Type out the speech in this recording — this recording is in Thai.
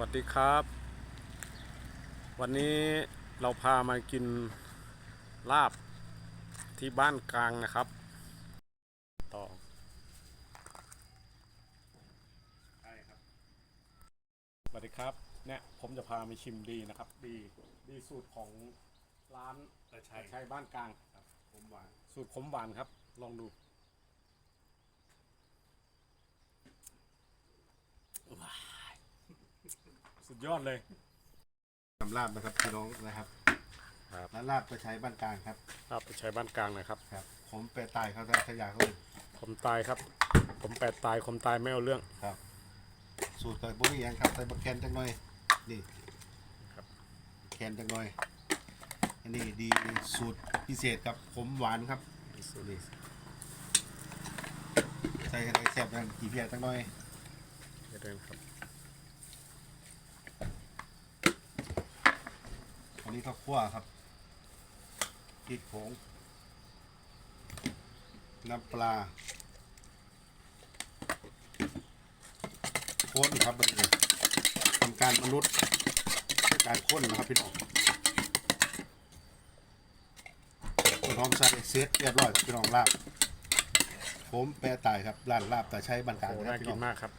วัสดีครับ วันนี้เราพามากินลาบที่บ้านกลางนะครับ ต่อใช่ครับสวัสดีครับเนี่ยผมจะพามาชิมดีนะครับ ดีดีสูตรของร้านตะชัยชัยบ้านกลางครับผมหวานสูตรขมหวานครับ ลองดูว้ายสุด ยอดเลยทำลาบนะครับพี่น้องนะครับครับร้านลาบตะชัยบ้านกลางครับครับไปใช้บ้านกลางหนะครับ ครับผมไปตายเขาแต่ขยะเขาเลยผมตายครับ ผมแปดตายผมตายไม่เอาเรื่อง ครับ สูตรเกิดบุรียังครับใส่บักแคนจังหน่อยนี่ครับ แคนจังหน่อยอันนี้ดีสูตรพิเศษครับผมหวานครับนี่ใส่อะไรแซ่บนั่นกี่เพียจังหน่อย เดี๋ยวเดินครับ นนี้ข้าวคั่วครับพริกผงน้ำปลาค้นครับบัดนี้ทำการมนุษย์การค้นนะครับพี่น้องต้นหอมใส่เซตเรียบร้อยครับพี่น้องลาบผมแปรตายครับร้านลาบแต่ใช้บรรกาโอ้รน่าพี่กิน้อนง มากครับ